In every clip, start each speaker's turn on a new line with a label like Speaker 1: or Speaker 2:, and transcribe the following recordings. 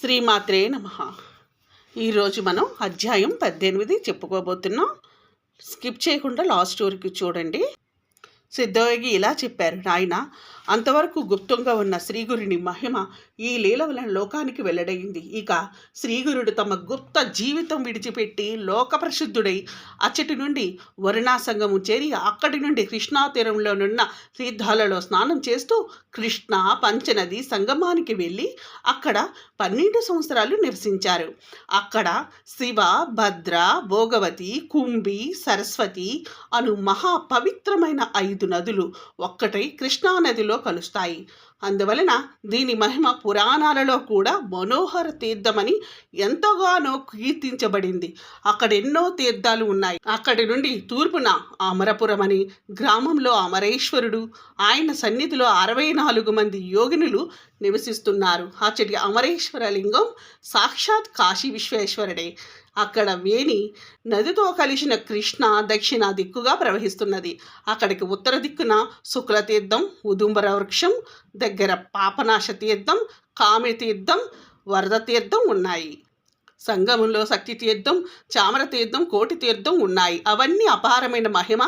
Speaker 1: శ్రీమాత్రే నమ. ఈరోజు మనం అధ్యాయం పద్దెనిమిది చెప్పుకోబోతున్నాం. స్కిప్ చేయకుండా లాస్ట్ వరకు చూడండి. సిద్ధయోగి ఇలా చెప్పారు నాయన అంతవరకు గుప్తంగా ఉన్న శ్రీగురుని మహిమ ఈ లీల వలన లోకానికి వెల్లడైంది. ఇక శ్రీగురుడు తమ గుప్త జీవితం విడిచిపెట్టి లోక ప్రసిద్ధుడై అచ్చటి నుండి వరుణాసంగము చేరి అక్కడి నుండి కృష్ణా తీరంలోనున్న తీర్థాలలో స్నానం చేస్తూ కృష్ణ పంచనది సంగమానికి వెళ్ళి అక్కడ పన్నెండు సంవత్సరాలు నివసించారు. అక్కడ శివ భద్ర భోగవతి కుంభి సరస్వతి అను మహా పవిత్రమైన ఐదు నదులు ఒక్కటై కృష్ణా నదిలో కలుస్తాయి. అందువలన దీని మహిమ పురాణాలలో కూడా మనోహర తీర్థమని ఎంతగానో కీర్తించబడింది. అక్కడ ఎన్నో తీర్థాలు ఉన్నాయి. అక్కడి నుండి తూర్పున అమరపురం అని గ్రామంలో అమరేశ్వరుడు ఆయన సన్నిధిలో అరవై నాలుగు మంది యోగినులు నివసిస్తున్నారు. అచ్చటి అమరేశ్వర లింగం సాక్షాత్ కాశీ విశ్వేశ్వరుడే. అక్కడ వేణి నదితో కలిసిన కృష్ణ దక్షిణ దిక్కుగా ప్రవహిస్తున్నది. అక్కడికి ఉత్తర దిక్కున శుక్లతీర్థం ఉదుంబర వృక్షం దగ్గర పాపనాశ తీర్థం కామితీర్థం వరద తీర్థం ఉన్నాయి. సంగమంలో శక్తి తీర్థం చామర తీర్థం కోటి తీర్థం ఉన్నాయి. అవన్నీ అపారమైన మహిమ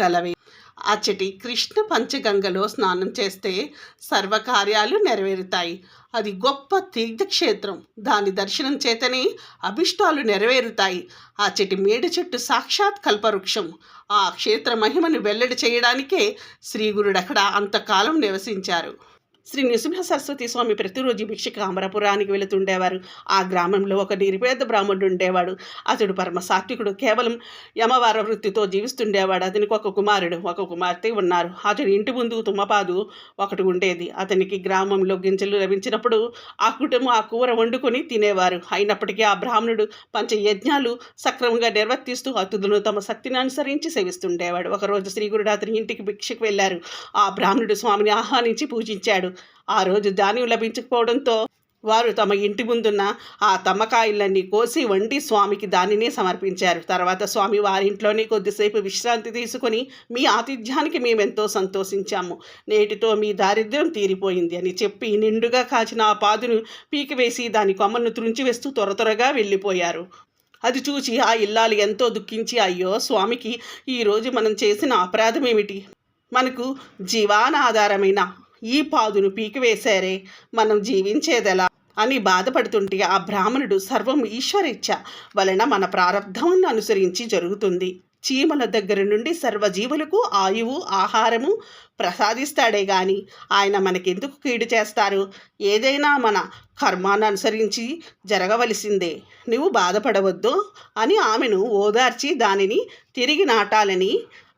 Speaker 1: గలవే. అచ్చటి కృష్ణ పంచగంగలో స్నానం చేస్తే సర్వకార్యాలు నెరవేరుతాయి. అది గొప్ప తీర్థక్షేత్రం. దాని దర్శనం చేతనే అభిష్టాలు నెరవేరుతాయి. అచ్చటి మేడ చెట్టు సాక్షాత్ కల్పవృక్షం. ఆ క్షేత్ర మహిమను వెల్లడి చేయడానికే శ్రీగురుడు అక్కడ అంతకాలం నివసించారు. శ్రీ నృసింహ సరస్వతి స్వామి ప్రతిరోజు భిక్షకు అమరపురానికి వెళుతుండేవారు. ఆ గ్రామంలో ఒక నిరుపేద బ్రాహ్మణుడు ఉండేవాడు. అతడు పరమ సాత్వికుడు. కేవలం యమవార వృత్తితో జీవిస్తుండేవాడు. అతనికి ఒక కుమారుడు ఒక కుమార్తె ఉన్నారు. అతడి ఇంటి ముందు తుమ్మపాదు ఒకటి ఉండేది. అతనికి గ్రామంలో గింజలు లభించినప్పుడు ఆ కుటుంబం ఆ కూర వండుకొని తినేవారు. అయినప్పటికీ ఆ బ్రాహ్మణుడు పంచ యజ్ఞాలు సక్రమంగా నిర్వర్తిస్తూ అతిథులను తమ శక్తిని అనుసరించి సేవిస్తుండేవాడు. ఒకరోజు శ్రీగురుడు అతని ఇంటికి భిక్షకు వెళ్ళారు. ఆ బ్రాహ్మణుడు స్వామిని ఆహ్వానించి పూజించాడు. ఆ రోజు ధాన్యం లభించకపోవడంతో వారు తమ ఇంటి ముందున్న ఆ తమ్మకాయలన్నీ కోసి వండి స్వామికి దానినే సమర్పించారు. తర్వాత స్వామి వారింట్లోనే కొద్దిసేపు విశ్రాంతి తీసుకొని మీ ఆతిథ్యానికి మేమెంతో సంతోషించాము. నేటితో మీ దారిద్ర్యం తీరిపోయింది అని చెప్పి నిండుగా కాచిన ఆ పాదును పీకివేసి దాని కొమ్మను త్రుంచివేస్తూ త్వర త్వరగా వెళ్ళిపోయారు. అది చూసి ఆ ఇల్లాలు ఎంతో దుఃఖించి అయ్యో స్వామికి ఈరోజు మనం చేసిన అపరాధం ఏమిటి మనకు జీవానాధారమైన ఈ పాదును పీకివేశారే. మనం జీవించేదెలా అని బాధపడుతుంటే ఆ బ్రాహ్మణుడు సర్వం ఈశ్వరిచ్ఛ వలన మన ప్రారంధమును అనుసరించి జరుగుతుంది. చీమల దగ్గర నుండి సర్వజీవులకు ఆయువు ఆహారము ప్రసాదిస్తాడే గాని ఆయన మనకెందుకు కీడు చేస్తారు? ఏదైనా మన కర్మాన్ని అనుసరించి జరగవలసిందే. నువ్వు బాధపడవద్దు అని ఆమెను ఓదార్చి దానిని తిరిగి నాటాలని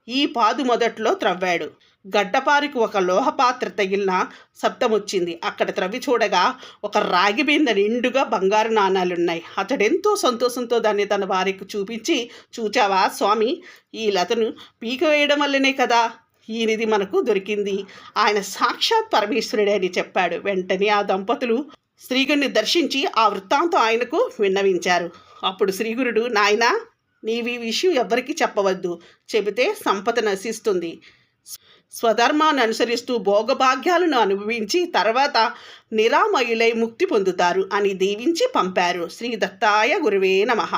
Speaker 1: ఈ పాదు మొదట్లో త్రవ్వాడు. గడ్డపారికి ఒక లోహపాత్ర తగిలిన శబ్దం వచ్చింది అక్కడ త్రవ్వి చూడగా ఒక రాగి బిందె నిండుగా బంగారు నాణాలున్నాయి. అతడెంతో సంతోషంతో దాన్ని తన భార్యకు చూపించి చూచావా స్వామి ఈ లతను పీక వేయడం వల్లనే కదా ఈ నిధి మనకు దొరికింది. ఆయన సాక్షాత్ పరమేశ్వరుడే అని చెప్పాడు. వెంటనే ఆ దంపతులు శ్రీగుడిని దర్శించి ఆ వృత్తాంతం ఆయనకు విన్నవించారు. అప్పుడు శ్రీగురుడు నాయనా నీవి విషయం ఎవ్వరికీ చెప్పవద్దు. చెబితే సంపద నశిస్తుంది. స్వధర్మాన్ని అనుసరిస్తూ భోగభాగ్యాలను అనుభవించి తర్వాత నిరామయులై ముక్తి పొందుతారు అని దీవించి పంపారు. శ్రీ దత్తాయ గురువే నమః.